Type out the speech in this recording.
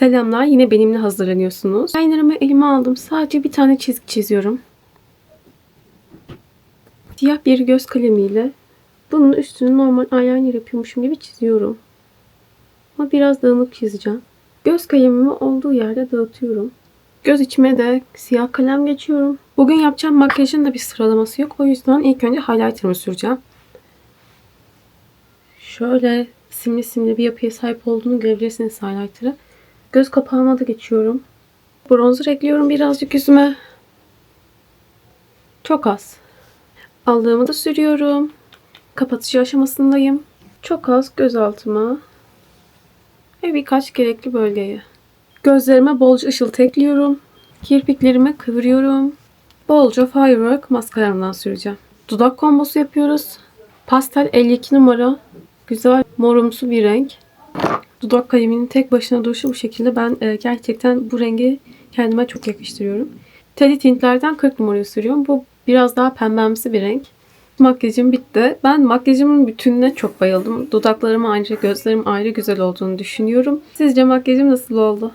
Selamlar. Yine benimle hazırlanıyorsunuz. Eyelinerımı elime aldım. Sadece bir tane çizgi çiziyorum. Siyah bir göz kalemiyle bunun üstünü normal eyeliner yapıyormuşum gibi çiziyorum. Ama biraz dağınık çizeceğim. Göz kalemimi olduğu yerde dağıtıyorum. Göz içime de siyah kalem geçiyorum. Bugün yapacağım makyajın da bir sıralaması yok. O yüzden ilk önce highlighter'ımı süreceğim. Şöyle simli simli bir yapıya sahip olduğunu görebilirsiniz highlighter'ı. Göz kapağıma da geçiyorum. Bronzer ekliyorum birazcık yüzüme. Çok az. Aldığımı da sürüyorum. Kapatıcı aşamasındayım. Çok az göz altıma. Ve birkaç gerekli bölgeye. Gözlerime bolca ışıltı ekliyorum. Kirpiklerimi kıvırıyorum. Bolca Firework maskaramdan süreceğim. Dudak kombosu yapıyoruz. Pastel 52 numara. Güzel morumsu bir renk. Dudak kaleminin tek başına duruşu bu şekilde. Ben e, gerçekten bu rengi kendime çok yakıştırıyorum. Teddy Tint'lerden 40 numarayı sürüyorum. Bu biraz daha pembemsi bir renk. Makyajım bitti. Ben makyajımın bütününe çok bayıldım. Dudaklarım ayrı, gözlerim ayrı güzel olduğunu düşünüyorum. Sizce makyajım nasıl oldu?